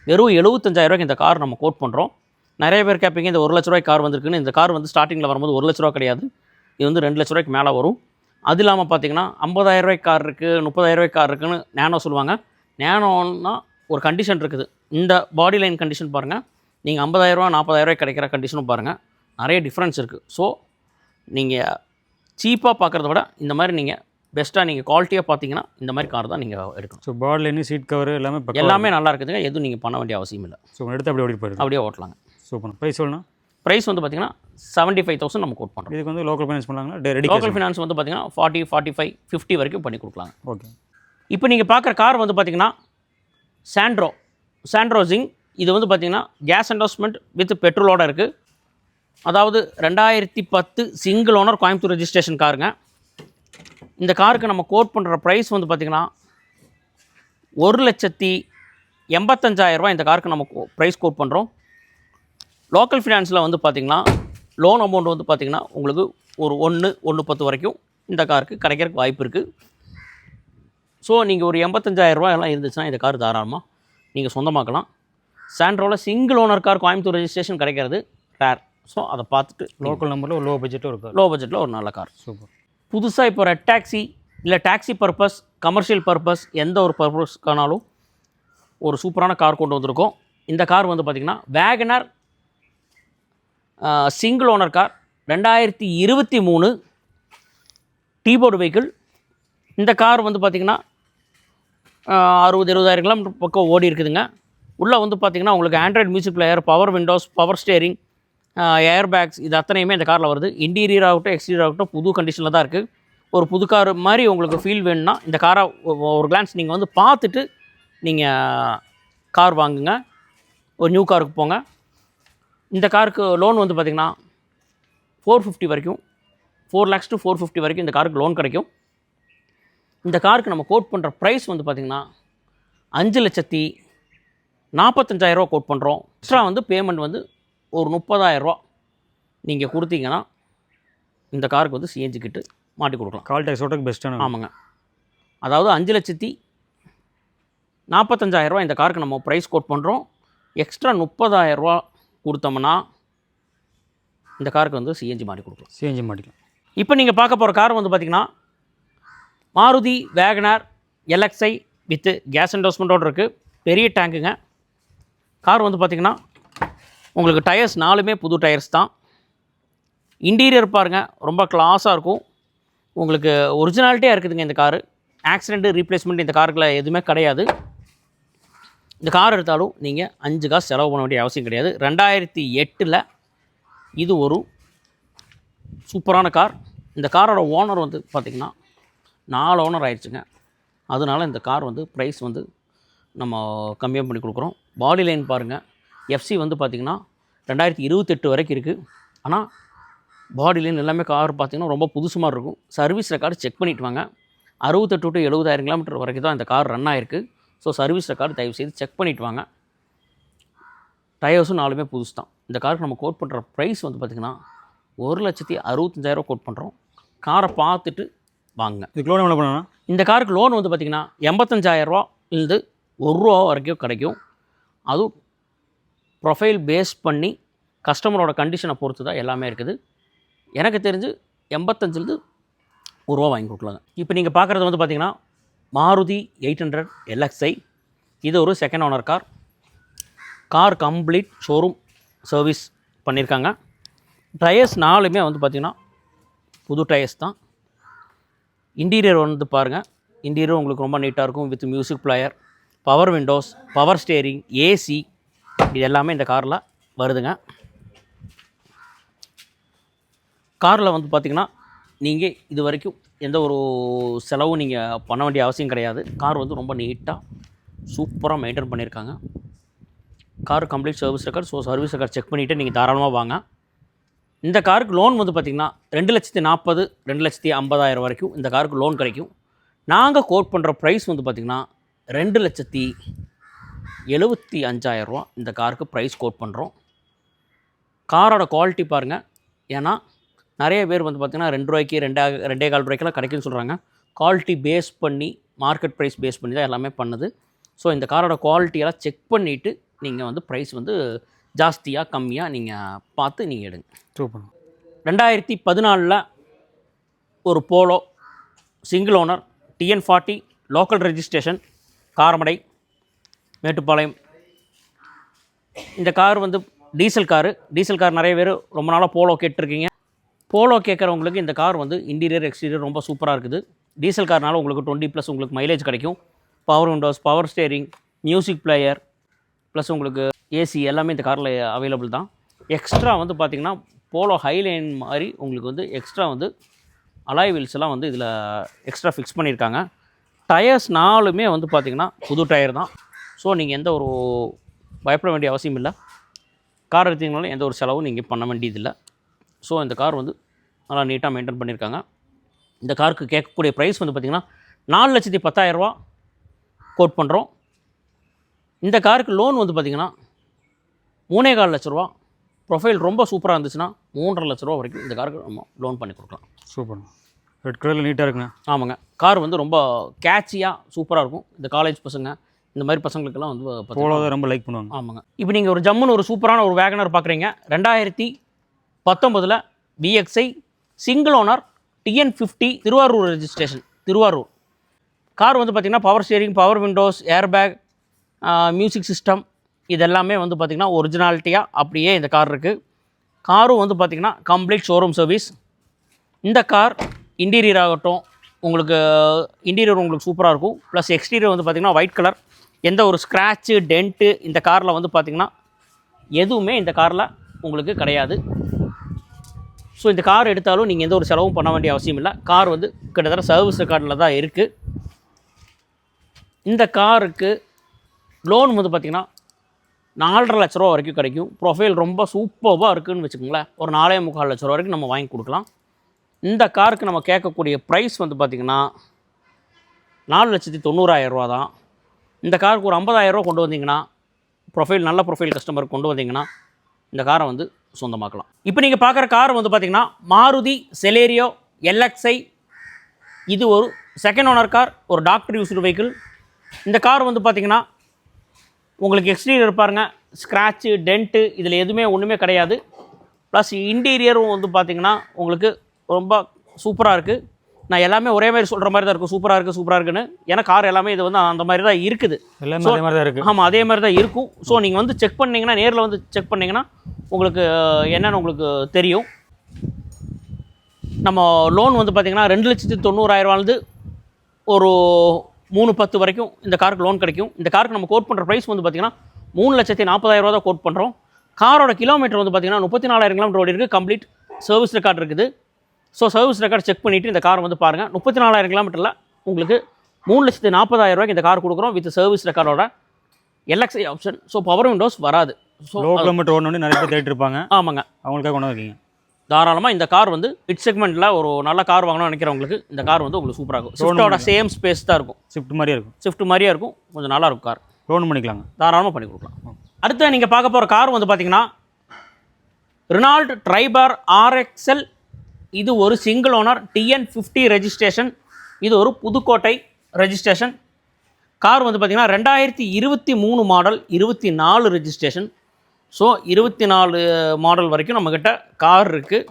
வெறும் எழுபத்தஞ்சாயிரரூவாய்க்கு இந்த கார் நம்ம கோட் பண்ணுறோம் நிறைய பேர் கேட்பீங்க இந்த ஒரு லட்ச ரூபாய் கார் வந்திருக்குன்னு. இந்த கார் வந்து ஸ்டார்டிங்கில் வரும்போது ஒரு லட்ச ரூபா கிடையாது. இது வந்து ரெண்டு லட்ச ரூபாய்க்கு மேலே வரும். அது இல்லாமல் பார்த்தீங்கன்னா ஐம்பதாயிரம் கார் இருக்குது முப்பதாயிரம் கார் இருக்குன்னு நேனோ சொல்லுவாங்க. நேனோன்னா ஒரு கண்டிஷன் இருக்குது. இந்த பாடி லைன் கண்டிஷன் பாருங்கள் நீங்கள் ஐம்பதாயிரரூவா நாற்பதாயிரரூவாய்க்கு கிடைக்கிற கண்டிஷனும் பாருங்கள் நிறைய டிஃப்ரென்ஸ் இருக்குது ஸோ நீங்கள் சீப்பாக பார்க்குறத விட இந்த மாதிரி நீங்கள் பெஸ்ட்டாக நீங்கள் குவாலிட்டியாக பார்த்தீங்கன்னா இந்த மாதிரி கார் தான் நீங்கள் எடுக்கணும். So body line seat cover எல்லாமே எல்லாமே நல்லா இருக்குதுங்க. எதுவும் நீங்கள் பண்ண வேண்டிய அவசியம் இல்லை. ஸோ எடுத்து அப்படியே ஓடிட்டு போயிருக்கு அப்படியே ஓட்டலாங்க. சூப்பர் ப்ரைஸ் சொல்லணும் ப்ரைஸ் வந்து பார்த்தீங்கன்னா செவன்ட்டி ஃபைவ் தௌசண்ட் நம்ம கோட் பண்ணுறோம் இதுக்கு வந்து லோக்கல் ஃபைனான்ஸ் பண்ணலாங்களா? ரெடி லோக்கல் ஃபினான்ஸ் வந்து பார்த்தீங்கன்னா ஃபார்ட்டி ஃபார்ட்டி ஃபைவ் ஃபிஃப்டி வரைக்கும் பண்ணி கொடுக்கலாங்க. ஓகே இப்போ நீங்கள் பார்க்குற கார் வந்து பார்த்தீங்கன்னா சாண்ட்ரோ சாண்ட்ரோ ஜிங் இது வந்து பார்த்தீங்கன்னா கேஸ் என்டோஸ்மெண்ட் வித் பெட்ரோலோட இருக்குது அதாவது ரெண்டாயிரத்தி பத்து சிங்கிள் ஓனர் கோயம்புத்தூர் ரெஜிஸ்ட்ரேஷன் காருங்க இந்த காருக்கு நம்ம கோட் பண்ணுற ப்ரைஸ் வந்து பார்த்திங்கன்னா ஒரு லட்சத்தி எண்பத்தஞ்சாயிரரூபா இந்த காருக்கு நம்ம ப்ரைஸ் கோட் பண்ணுறோம் லோக்கல் ஃபினான்ஸில் வந்து பார்த்திங்கன்னா லோன் அமௌண்ட் வந்து பார்த்திங்கன்னா உங்களுக்கு ஒரு ஒன்று ஒன்று பத்து வரைக்கும் இந்த காருக்கு கிடைக்கிறதுக்கு வாய்ப்பு இருக்குது ஸோ நீங்கள் ஒரு எண்பத்தஞ்சாயிரம் ரூபாய் எல்லாம் இருந்துச்சுன்னா இந்த கார் தாராளமாக நீங்கள் சொந்தமாக்கலாம். சாண்ட்ரோவில் single owner car Coimbatore registration கிடைக்கிறது ரேர் ஸோ அதை பார்த்துட்டு லோக்கல் நம்பரில் ஒரு லோ பட்ஜெட்டும் இருக்குது லோ பட்ஜெட்டில் ஒரு நல்ல கார் சூப்பர் புதுசாக இப்போ ரெட் டாக்ஸி இல்லை டாக்ஸி பர்பஸ் கமர்ஷியல் பர்பஸ் எந்த ஒரு பர்பஸ்க்கானாலும் ஒரு சூப்பரான கார் கொண்டு வந்திருக்கோம். இந்த கார் வந்து பார்த்திங்கன்னா வேகனர் சிங்கிள் ஓனர் கார் ரெண்டாயிரத்தி இருபத்தி மூணு டீபோர்டு வெஹிக்கிள் இந்த கார் வந்து பார்த்திங்கன்னா அறுபது இருபதாயிரம் கிலோமீட்டர் பக்கம் ஓடி இருக்குதுங்க உள்ளே வந்து பார்த்திங்கன்னா உங்களுக்கு android music player power windows power steering air bags இது அத்தனையுமே இந்த காரில் வருது. இன்டீரியர் ஆகட்டும் எக்ஸ்டீரியர் ஆகட்டும் புது கண்டிஷனில் தான் இருக்குது ஒரு புது கார் மாதிரி உங்களுக்கு ஃபீல் வேணும்னா இந்த காரை ஒரு கிளான்ஸ் நீங்கள் வந்து பார்த்துட்டு நீங்கள் கார் வாங்குங்க. ஒரு நியூ காருக்கு போங்க. இந்த காருக்கு லோன் வந்து பார்த்திங்கன்னா ஃபோர் ஃபிஃப்டி வரைக்கும் four lakhs to four fifty வரைக்கும் இந்த காருக்கு லோன் கிடைக்கும். இந்த காருக்கு நம்ம கோட் பண்ணுற ப்ரைஸ் வந்து பார்த்திங்கன்னா அஞ்சு லட்சத்தி நாற்பத்தஞ்சாயிரரூவா கோட் பண்ணுறோம் எக்ஸ்ட்ரா வந்து பேமெண்ட் வந்து ஒரு முப்பதாயிரரூவா நீங்கள் கொடுத்தீங்கன்னா இந்த காருக்கு வந்து சிஎன்ஜி கிட்டு மாட்டி கொடுக்கலாம். கால் டேக்ஸோட பெஸ்ட்டான ஆமாங்க. அதாவது அஞ்சு லட்சத்தி நாற்பத்தஞ்சாயிரரூவா இந்த காருக்கு நம்ம ப்ரைஸ் கோட் பண்ணுறோம் எக்ஸ்ட்ரா முப்பதாயிரரூவா கொடுத்தோம்னா இந்த காருக்கு வந்து சிஎன்ஜி மாட்டி கொடுக்கலாம். சிஎன்ஜி மாட்டிக்கலாம். இப்போ நீங்கள் பார்க்க போகிற கார் வந்து பார்த்திங்கன்னா Maruti Wagon R LXI with gas என்டோஸ்மெண்ட்டோடு இருக்குது பெரிய டேங்குங்க கார் வந்து பார்த்திங்கன்னா உங்களுக்கு டயர்ஸ் நாலுமே புது டயர்ஸ் தான். இன்டீரியர் பாருங்கள் ரொம்ப கிளாஸாக இருக்கும். உங்களுக்கு ஒரிஜினாலிட்டியாக இருக்குதுங்க இந்த காரு ஆக்சிடென்ட்டு ரீப்ளேஸ்மெண்ட் இந்த காருக்குள்ள எதுவுமே கிடையாது. இந்த கார் எடுத்தாலும் நீங்கள் அஞ்சு காசு செலவு பண்ண வேண்டிய அவசியம் கிடையாது. ரெண்டாயிரத்தி எட்டில் இது ஒரு சூப்பரான கார் இந்த காரோட ஓனர் வந்து பார்த்திங்கன்னா நாலு ஓனர் ஆயிடுச்சுங்க. அதனால இந்த கார் வந்து ப்ரைஸ் வந்து நம்ம கம்மியாக பண்ணி கொடுக்குறோம். பாடி லைன் பாருங்கள் எஃப்சி வந்து பார்த்திங்கன்னா ரெண்டாயிரத்தி இருபத்தெட்டு வரைக்கும் இருக்குது ஆனால் பாடி லைன் எல்லாமே கார் பார்த்திங்கன்னா ரொம்ப புதுசு மாதிரி இருக்கும். சர்வீஸ் ரெக்கார்டு செக் பண்ணிட்டு வாங்க. அறுபத்தெட்டு டு எழுபதாயிரம் கிலோமீட்டர் வரைக்கும் தான் இந்த கார் ரன் ஆயிருக்கு. ஸோ சர்வீஸ் ரெக்கார்டு தயவு செய்து செக் பண்ணிட்டு வாங்க. டயர்ஸும் நாலுமே புதுசு தான். இந்த காருக்கு நம்ம கோட் பண்ணுற ப்ரைஸ் வந்து பார்த்திங்கன்னா ஒரு லட்சத்தி அறுபத்தஞ்சாயிரம் கோட் பண்ணுறோம் காரை பார்த்துட்டு வாங்க. இதுக்கு லோன் எவ்வளோ பண்ணலாம் இந்த காருக்கு லோன் வந்து பார்த்திங்கன்னா எண்பத்தஞ்சாயிரரூவாலேருந்து ஒரு ரூபா வரைக்கும் கிடைக்கும். அதுவும் ப்ரொஃபைல் பேஸ் பண்ணி கஸ்டமரோட கண்டிஷனை பொறுத்து தான் எல்லாமே இருக்குது. எனக்கு தெரிஞ்சு எண்பத்தஞ்சிலேருந்து ஒரு ரூபா வாங்கி கொடுக்கலாங்க இப்போ நீங்கள் பார்க்குறது வந்து பார்த்திங்கன்னா மாருதி எயிட் ஹண்ட்ரட் எல்எக்ஸ்ஐ இது ஒரு second owner car car complete showroom service பண்ணியிருக்காங்க டயர்ஸ் நாலுமே வந்து பார்த்திங்கன்னா புது டயர்ஸ் தான். இன்டீரியர் வந்து பாருங்கள் இன்டீரியர் உங்களுக்கு ரொம்ப நீட்டாக இருக்கும். With music player power windows power steering AC இது எல்லாமே இந்த காரில் வருதுங்க. காரில் வந்து பார்த்திங்கன்னா நீங்கள் இது வரைக்கும் எந்த ஒரு செலவும் நீங்கள் பண்ண வேண்டிய அவசியம் கிடையாது. கார் வந்து ரொம்ப நீட்டாக சூப்பராக மெயின்டைன் பண்ணியிருக்காங்க. Car complete service record so service record check பண்ணிவிட்டு நீங்கள் தாராளமாக வாங்க. இந்த காருக்கு லோன் வந்து பார்த்திங்கன்னா ரெண்டு லட்சத்தி நாற்பது ரெண்டு லட்சத்தி ஐம்பதாயிரம் வரைக்கும் இந்த காருக்கு லோன் கிடைக்கும். நாங்கள் கோட் பண்ணுற ப்ரைஸ் வந்து பார்த்திங்கன்னா ரெண்டு லட்சத்தி எழுபத்தி அஞ்சாயிரரூவா இந்த காருக்கு ப்ரைஸ் கோட் பண்ணுறோம் காரோட குவாலிட்டி பாருங்கள் ஏன்னா நிறைய பேர் வந்து பார்த்திங்கன்னா ரெண்டு ரூபாய்க்கு ரெண்டே ரெண்டே கால் ரூபாய்க்கெல்லாம் கிடைக்குன்னு சொல்கிறாங்க குவாலிட்டி பேஸ் பண்ணி மார்க்கெட் ப்ரைஸ் பேஸ் பண்ணி தான் எல்லாமே பண்ணுது. ஸோ இந்த காரோட குவாலிட்டியெல்லாம் செக் பண்ணிவிட்டு நீங்கள் வந்து ப்ரைஸ் வந்து ஜாஸ்தியாக கம்மியாக நீங்கள் பார்த்து நீங்கள் எடுங்க. சூப்பர். ரெண்டாயிரத்தி பதினாலில் ஒரு Polo single owner TN forty local registration Karamadai Mettupalayam. இந்த கார் வந்து டீசல் காரு. டீசல் கார் நிறைய பேர் ரொம்ப நாளாக போலோ கேட்டிருக்கீங்க. போலோ கேட்குறவங்களுக்கு இந்த கார் வந்து இன்டீரியர் எக்ஸ்டீரியர் ரொம்ப சூப்பராக இருக்குது. டீசல் கார்னால உங்களுக்கு டுவெண்ட்டி ப்ளஸ் உங்களுக்கு மைலேஜ் கிடைக்கும். Power windows power steering music player plus உங்களுக்கு ஏசி எல்லாமே இந்த காரில் அவைலபிள் தான். எக்ஸ்ட்ரா வந்து பார்த்திங்கன்னா போலோ ஹைலைன் மாதிரி உங்களுக்கு வந்து எக்ஸ்ட்ரா வந்து அலாய் வீல்ஸ் எல்லாம் வந்து இதில் எக்ஸ்ட்ரா ஃபிக்ஸ் பண்ணியிருக்காங்க டயர்ஸ் நாலுமே வந்து பார்த்திங்கன்னா புது டயர் தான். ஸோ நீங்கள் எந்த ஒரு பயப்பட வேண்டிய அவசியம் இல்லை. கார் எடுத்தீங்கனாலும் எந்த ஒரு செலவும் நீங்கள் பண்ண வேண்டியதில்லை ஸோ இந்த கார் வந்து நல்லா நீட்டாக மெயின்டைன் பண்ணியிருக்காங்க இந்த காருக்கு கேட்கக்கூடிய ப்ரைஸ் வந்து பார்த்திங்கன்னா நாலு லட்சத்தி பத்தாயிரரூவா கோட் பண்ணுறோம் இந்த காருக்கு லோன் வந்து பார்த்திங்கன்னா மூணே கால் லட்ச ரூபா. ப்ரொஃபைல் ரொம்ப சூப்பராக இருந்துச்சுன்னா மூன்றரை லட்ச ரூபா வரைக்கும் இந்த காருக்கு நம்ம லோன் பண்ணி கொடுக்கலாம். சூப்பர் ரெட் கலரில் நீட்டாக இருக்குண்ணே. ஆமாங்க. கார் வந்து ரொம்ப கேட்சியாக சூப்பராக இருக்கும். இந்த காலேஜ் பசங்க இந்த மாதிரி பசங்களுக்கெல்லாம் வந்து போலோ ரொம்ப லைக் பண்ணுவாங்க. ஆமாங்க. இப்போ நீங்கள் ஒரு ஜம்முன்னு ஒரு சூப்பரான ஒரு வேகனர் பார்க்குறீங்க ரெண்டாயிரத்தி பத்தொம்பதில் VXI single owner TN fifty Tiruvarur registration Tiruvarur. Car வந்து பார்த்திங்கன்னா power steering power windows airbag music system இதெல்லாமே வந்து பார்த்திங்கன்னா ஒரிஜினாலிட்டியாக அப்படியே இந்த கார் இருக்குது காரும் வந்து பார்த்திங்கன்னா கம்ப்ளீட் ஷோரூம் சர்வீஸ் இந்த கார் இன்டீரியர் ஆகட்டும் உங்களுக்கு இன்டீரியர் உங்களுக்கு சூப்பராக இருக்கும். ப்ளஸ் எக்ஸ்டீரியர் வந்து பார்த்திங்கன்னா ஒயிட் கலர் எந்த ஒரு ஸ்க்ராட்சு டென்ட்டு இந்த காரில் வந்து பார்த்திங்கன்னா எதுவுமே இந்த காரில் உங்களுக்கு கிடையாது. ஸோ இந்த கார் எடுத்தாலும் நீங்கள் எந்த ஒரு செலவும் பண்ண வேண்டிய அவசியம் இல்லை. கார் வந்து கிட்டத்தட்ட சர்வீஸ் ரெக்கார்டில் தான் இருக்குது இந்த காருக்கு லோன் வந்து பார்த்திங்கன்னா நாலரை லட்ச ரூபா வரைக்கும் கிடைக்கும். ப்ரொஃபைல் ரொம்ப சூப்பராக இருக்குதுன்னு வச்சுக்கோங்களேன். ஒரு நாலே முக்கால் லட்ச ரூபா வரைக்கும் நம்ம வாங்கி கொடுக்கலாம். இந்த காருக்கு நம்ம கேட்கக்கூடிய ப்ரைஸ் வந்து பார்த்திங்கன்னா நாலு லட்சத்தி தொண்ணூறாயிரம் ரூபா தான். இந்த காருக்கு ஒரு 50000 ரூபா கொண்டு வந்தீங்கன்னா ப்ரொஃபைல் நல்ல ப்ரொஃபைல் கஸ்டமர் கொண்டு வந்தீங்கன்னா இந்த காரை வந்து சொந்தமாக்கலாம். இப்போ நீங்கள் பார்க்குற கார் வந்து பார்த்திங்கன்னா மாருதி செலேரியோ எல்எக்ஸ்ஐ இது ஒரு செகண்ட் ஓனர் கார் ஒரு டாக்டர் யூஸ்டு வெஹிக்கிள் இந்த கார் வந்து பார்த்திங்கன்னா உங்களுக்கு எக்ஸ்டீரியர் பாருங்க ஸ்க்ராட்சு டென்ட்டு இதில் எதுவுமே ஒன்றுமே கிடையாது. ப்ளஸ் இன்டீரியரும் வந்து பார்த்திங்கன்னா உங்களுக்கு ரொம்ப சூப்பராக இருக்குது நான் எல்லாமே ஒரே மாதிரி சொல்கிற மாதிரி தான் இருக்கும். சூப்பராக இருக்குது சூப்பராக இருக்குன்னு. ஏன்னா கார் எல்லாமே இது வந்து அந்த மாதிரி தான் இருக்குது. எல்லாமே அதே மாதிரி தான் இருக்குது ஆமாம் அதே மாதிரி தான் இருக்கும். ஸோ நீங்கள் வந்து செக் பண்ணீங்கன்னா நேரில் வந்து செக் பண்ணீங்கன்னா உங்களுக்கு என்னன்னு உங்களுக்கு தெரியும். நம்ம லோன் வந்து பார்த்திங்கன்னா ரெண்டு லட்சத்தி தொண்ணூறாயிரரூவாலேருந்து ஒரு மூணு பத்து வரைக்கும் இந்த காருக்கு லோன் கிடைக்கும். இந்த காருக்கு நம்ம கோட் பண்ணுற ப்ரைஸ் வந்து பார்த்திங்கன்னா மூணு லட்சத்தி நாற்பதாயிரரூவா தான் கோட் பண்ணுறோம் காரோட கிலோமீட்டர் வந்து பார்த்திங்கன்னா முப்பத்தி நாலாயிரம் கிலோமீட்டர் ஓடி இருக்குது கம்ப்ளீட் சர்வீஸ் ரெக்கார்ட் இருக்குது. ஸோ சர்வீஸ் ரெக்கார்ட் செக் பண்ணிவிட்டு இந்த கார் வந்து பாருங்கள் முப்பத்தி நாலாயிரம் கிலோமீட்டரில் உங்களுக்கு மூணு லட்சத்தி நாற்பதாயிரம் ரூபாய்க்கு இந்த கார் கொடுக்குறோம் with service ரெக்கார்டோட LXI option so power windows வராது. ஸோ கிலோமீட்டர் ஓடணுன்னு நிறைய பேர் தேடிட்டு இருப்பாங்க ஆமாங்க. அவங்களுக்காக கொண்டு வந்திருக்கீங்க தாராளமாக இந்த கார் வந்து மிட் செக்மெண்ட்டில் ஒரு நல்ல கார் வாங்கணும்னு நினைக்கிறவங்களுக்கு இந்த கார் வந்து உங்களுக்கு சூப்பராக இருக்கும். ஸ்விஃப்ட்டோட சேம் ஸ்பேஸ் தான் இருக்கும். ஷிஃப்ட் மாதிரியே இருக்கும். ஸ்விஃப்ட் மாதிரியே இருக்கும். கொஞ்சம் நல்லா இருக்கும் கார் லோன் பண்ணிக்கலாங்க. தாராளமாக பண்ணி கொடுக்கலாம். அடுத்து நீங்கள் பார்க்க போகிற கார் வந்து பார்த்தீங்கன்னா ரினால்ட் ட்ரைபார் ஆர்எக்ஸ்எல் இது ஒரு single owner TN fifty registration இது ஒரு புதுக்கோட்டை ரெஜிஸ்ட்ரேஷன் கார் வந்து பார்த்திங்கன்னா ரெண்டாயிரத்தி இருபத்தி மூணு மாடல் இருபத்தி நாலு ரெஜிஸ்ட்ரேஷன் ஸோ இருபத்தி நாலு மாடல் வரைக்கும் நம்மக்கிட்ட கார் இருக்குது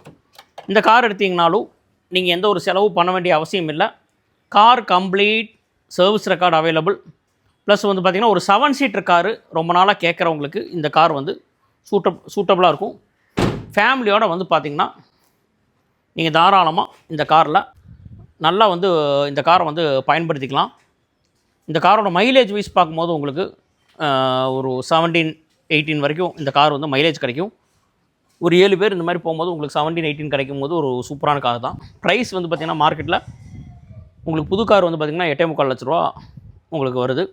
இந்த கார் எடுத்தீங்கனாலும் நீங்கள் எந்த ஒரு செலவு பண்ண வேண்டிய அவசியம் இல்லை. Car complete service record available plus வந்து பார்த்திங்கன்னா ஒரு செவன் சீட்டர் காரு ரொம்ப நாளாக கேட்குறவங்களுக்கு இந்த கார் வந்து சூட்டப் சூட்டபுளாக இருக்கும். ஃபேமிலியோட வந்து பார்த்திங்கன்னா நீங்கள் தாராளமாக இந்த காரில் நல்லா வந்து இந்த காரை வந்து பயன்படுத்திக்கலாம். இந்த காரோட மைலேஜ் வைஸ் பார்க்கும்போது உங்களுக்கு ஒரு செவன்டீன் எயிட்டீன் வரைக்கும் இந்த கார் வந்து மைலேஜ் கிடைக்கும். ஒரு ஏழு பேர் இந்த மாதிரி போகும்போது உங்களுக்கு செவன்டீன் எயிட்டீன் கிடைக்கும் போது ஒரு சூப்பரான கார் தான். ப்ரைஸ் வந்து பார்த்திங்கன்னா மார்க்கெட்டில் உங்களுக்கு புது கார் வந்து பார்த்திங்கன்னா எட்டே முக்கால் லட்ச ரூபா உங்களுக்கு வருது.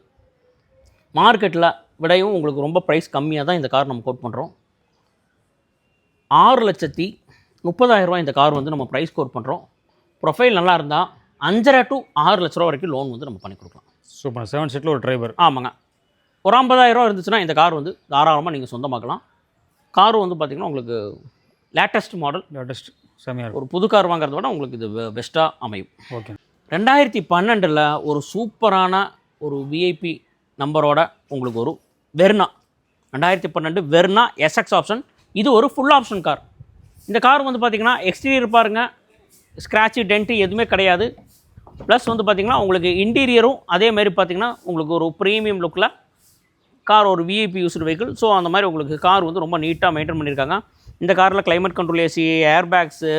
மார்க்கெட்டில் விடையும் உங்களுக்கு ரொம்ப ப்ரைஸ் கம்மியாக தான் இந்த கார் நம்ம கோட் பண்ணுறோம் ஆறு லட்சத்தி முப்பதாயிரம் ரூபாய் இந்த கார் வந்து நம்ம ப்ரைஸ் கோட் பண்ணுறோம் ப்ரொஃபைல் நல்லா இருந்தால் அஞ்சரை டு ஆறு லட்ச ரூபா வரைக்கும் லோன் வந்து நம்ம பண்ணி கொடுக்கலாம். சூப்பர். செவன் சீட்டில் ஒரு டிரைவர் ஆமாங்க. ஒரு 50000 ரூபா இருந்துச்சுன்னா இந்த கார் வந்து தாராளமாக நீங்கள் சொந்தமாக்கலாம். காரும் வந்து பார்த்திங்கன்னா உங்களுக்கு லேட்டஸ்ட் மாடல் லேட்டஸ்ட் இருக்கும். ஒரு புது கார் வாங்குறத விட உங்களுக்கு இது பெஸ்ட்டாக அமையும். ஓகே ரெண்டாயிரத்தி பன்னெண்டில் ஒரு சூப்பரான ஒரு விஐபி நம்பரோட உங்களுக்கு ஒரு வெர்னா ரெண்டாயிரத்தி பன்னெண்டு வெர்னா எஸ்எக்ஸ் ஆப்ஷன் இது ஒரு ஃபுல் ஆப்ஷன் கார் இந்த கார் வந்து பார்த்திங்கன்னா எக்ஸ்டீரியர் பாருங்கள் ஸ்க்ராட்சு டென்ட்டு எதுவுமே கிடையாது. ப்ளஸ் வந்து பார்த்திங்கன்னா உங்களுக்கு இன்டீரியரும் அதே மாதிரி பார்த்திங்கன்னா உங்களுக்கு ஒரு ப்ரீமியம் லுக்கில் கார் ஒரு விஐபி யூஸ்டு வெஹிக்கிள் ஸோ அந்த மாதிரி உங்களுக்கு கார் வந்து ரொம்ப நீட்டாக மெயின்டைன் பண்ணியிருக்காங்க இந்த காரில் climate control AC air bags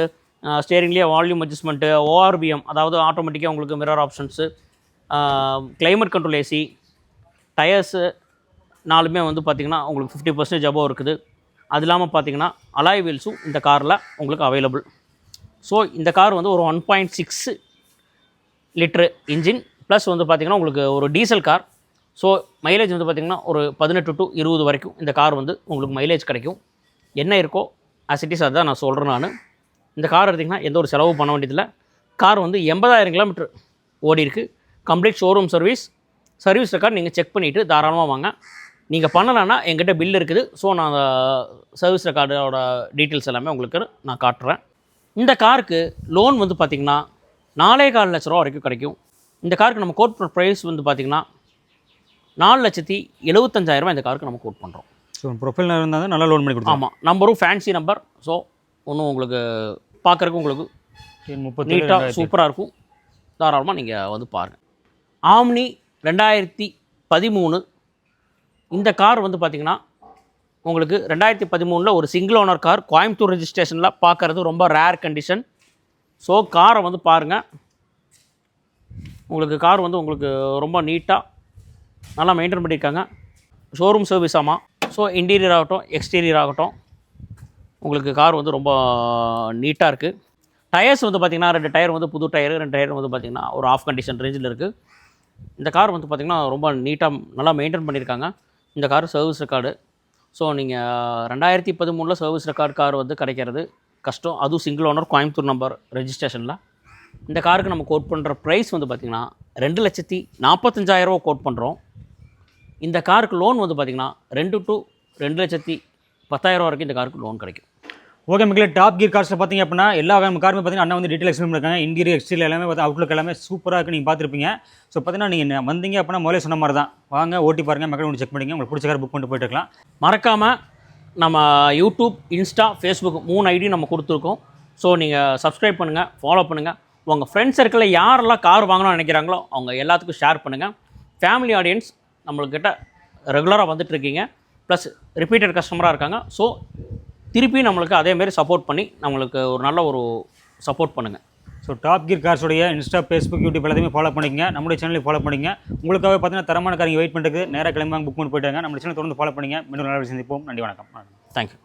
ஸ்டேரிங்லேயே volume adjustment ORVM அதாவது ஆட்டோமேட்டிக்காக உங்களுக்கு mirror options climate control AC tyres நாலுமே வந்து பார்த்திங்கன்னா உங்களுக்கு ஃபிஃப்டி பர்சன்டேஜ் அபோவ் இருக்குது. அது இல்லாமல் பார்த்தீங்கன்னா அலாய் வீல்ஸும் இந்த காரில் உங்களுக்கு அவைலபிள் ஸோ இந்த கார் வந்து ஒரு one point six litre engine plus வந்து பார்த்திங்கன்னா உங்களுக்கு ஒரு டீசல் கார் ஸோ மைலேஜ் வந்து பார்த்திங்கன்னா ஒரு பதினெட்டு டு இருபது வரைக்கும் இந்த கார் வந்து உங்களுக்கு மைலேஜ் கிடைக்கும். என்ன இருக்கோ இஸ் அதுதான் நான் சொல்கிறேன் நான். இந்த கார் எடுத்திங்கன்னா எந்த ஒரு செலவும் பண்ண வேண்டியதில்லை. கார் வந்து எண்பதாயிரம் கிலோமீட்டர் ஓடி இருக்குது complete showroom service service record நீங்கள் செக் பண்ணிவிட்டு தாராளமாக வாங்க. நீங்கள் பண்ணலைன்னா என்கிட்ட பில் இருக்குது. ஸோ நான் சர்வீஸ் ரெக்கார்டோட டீட்டெயில்ஸ் எல்லாமே உங்களுக்கு நான் காட்டுறேன். இந்த காருக்கு லோன் வந்து பார்த்திங்கன்னா நாலே கால் லட்ச ரூபா வரைக்கும் கிடைக்கும். இந்த காருக்கு நம்ம கோட் ப்ரைஸ் வந்து பார்த்திங்கன்னா நாலு லட்சத்தி எழுபத்தஞ்சாயிரரூபா இந்த காருக்கு நம்ம கோட் பண்ணுறோம் ஸோ ப்ரொஃபைல் இருந்தால் நல்லா லோன் பண்ணி கொடுத்தோம் ஆமாம் நம்பரும் ஃபேன்சி நம்பர் ஸோ ஒன்றும் உங்களுக்கு பார்க்குறக்கு உங்களுக்கு முப்பத்தி நீட்டாக சூப்பராக இருக்கும். தாராளமாக நீங்கள் வந்து பாருங்கள் ஆம்னி ரெண்டாயிரத்தி பதிமூணு இந்த கார் வந்து பார்த்திங்கன்னா உங்களுக்கு ரெண்டாயிரத்தி பதிமூணில் ஒரு சிங்கிள் ஓனர் கார் கோயம்புத்தூர் ரெஜிஸ்ட்ரேஷனில் பார்க்குறது ரொம்ப ரேர் கண்டிஷன் ஸோ காரை வந்து பாருங்கள் உங்களுக்கு கார் வந்து உங்களுக்கு ரொம்ப நீட்டாக நல்லா மெயின்டைன் பண்ணியிருக்காங்க ஷோரூம் சர்வீஸ் ஆமாம் ஸோ இன்டீரியர் ஆகட்டும் எக்ஸ்டீரியர் ஆகட்டும் உங்களுக்கு கார் வந்து ரொம்ப நீட்டாக இருக்குது டயர்ஸ் வந்து பார்த்திங்கன்னா ரெண்டு டயர் வந்து புது டயர் ரெண்டு டயர் வந்து பார்த்திங்கன்னா ஒரு ஆஃப் கண்டிஷன் ரேஞ்சில் இருக்குது இந்த கார் வந்து பார்த்திங்கன்னா ரொம்ப நீட்டாக நல்லா மெயின்டைன் பண்ணியிருக்காங்க இந்த கார் சர்வீஸ் ரெக்கார்டு ஸோ நீங்கள் ரெண்டாயிரத்தி பதிமூணில் சர்வீஸ் ரெக்கார்டு கார் வந்து கிடைக்கிறது கஷ்டம். அதுவும் சிங்கிள் ஓனர் கோயம்புத்தூர் நம்பர் ரெஜிஸ்ட்ரேஷனில் இந்த காருக்கு நம்ம கோட் பண்ணுற ப்ரைஸ் வந்து பார்த்திங்கன்னா ரெண்டு லட்சத்தி நாற்பத்தஞ்சாயிரரூவா கோட் பண்ணுறோம் இந்த காருக்கு லோன் வந்து பார்த்திங்கன்னா ரெண்டு டு ரெண்டு லட்சத்தி பத்தாயிரரூவா வரைக்கும் இந்த காருக்கு லோன் கிடைக்கும். ஓகே மக்களே டாப் கியர் கார்ஸில் பார்த்தீங்க அப்படின்னா எல்லா வகையான காருமே பார்த்தீங்கன்னா அண்ணா வந்து டீட்டெயில் எக்ஸ்பிளைன் இருக்காங்க இன்டீரியர் எக்ஸ்டீரியர் எல்லாமே பார்த்து அவுட்லுக் எல்லாமே சூப்பராக இருக்குது நீங்கள் பார்த்துருப்பீங்க. ஸோ பார்த்தீங்கன்னா நீங்கள் வந்தீங்க அப்படின்னா முதல்ல சொன்ன மாதிரி தான். வாங்க ஓட்டி பாருங்கள் மக்கள் ஒன்று செக் பண்ணிங்க உங்களுக்கு பிடிச்ச கார் புக் பண்ணிட்டு போயிட்டு இருக்கலாம். மறக்காமல் நம்ம யூடியூப் இன்ஸ்டா ஃபேஸ்புக் மூணு ஐடியும் நம்ம கொடுத்துருக்கோம். ஸோ நீங்கள் சப்ஸ்கிரைப் பண்ணுங்கள் ஃபாலோ பண்ணுங்கள் உங்கள் ஃப்ரெண்ட்ஸ் சர்க்கிளில் யாரெல்லாம் கார் வாங்கணும்னு நினைக்கிறாங்களோ அவங்க எல்லாத்துக்கும் ஷேர் பண்ணுங்கள் ஃபேமிலி ஆடியன்ஸ் நம்மளுக்கிட்ட ரெகுலராக வந்துட்டுருக்கீங்க ப்ளஸ் ரிப்பீட்டட் கஸ்டமராக இருக்காங்க. ஸோ திருப்பி நம்மளுக்கு அதேமாரி சப்போர்ட் பண்ணி நம்மளுக்கு ஒரு நல்ல ஒரு சப்போர்ட் பண்ணுங்கள் ஸோ டாப் கியர் கார்ஸோடைய இன்ஸ்டா ஃபேஸ்புக் யூடியூப் எல்லாத்தையுமே ஃபாலோ பண்ணிக்கங்க. நம்மளுடைய சேனலையும் ஃபாலோ பண்ணிங்க உங்களுக்காக பார்த்தீங்கன்னா தரமான காரிங்க வெயிட் பண்ணிட்டு நேராக கிளம்பி புக் பண்ணி போயிட்டாங்க. நம்ம சேனல் தொடர்ந்து ஃபாலோ பண்ணிங்க மீண்டும் நல்ல சந்திப்போம். நன்றி வணக்கம். தேங்க்யூ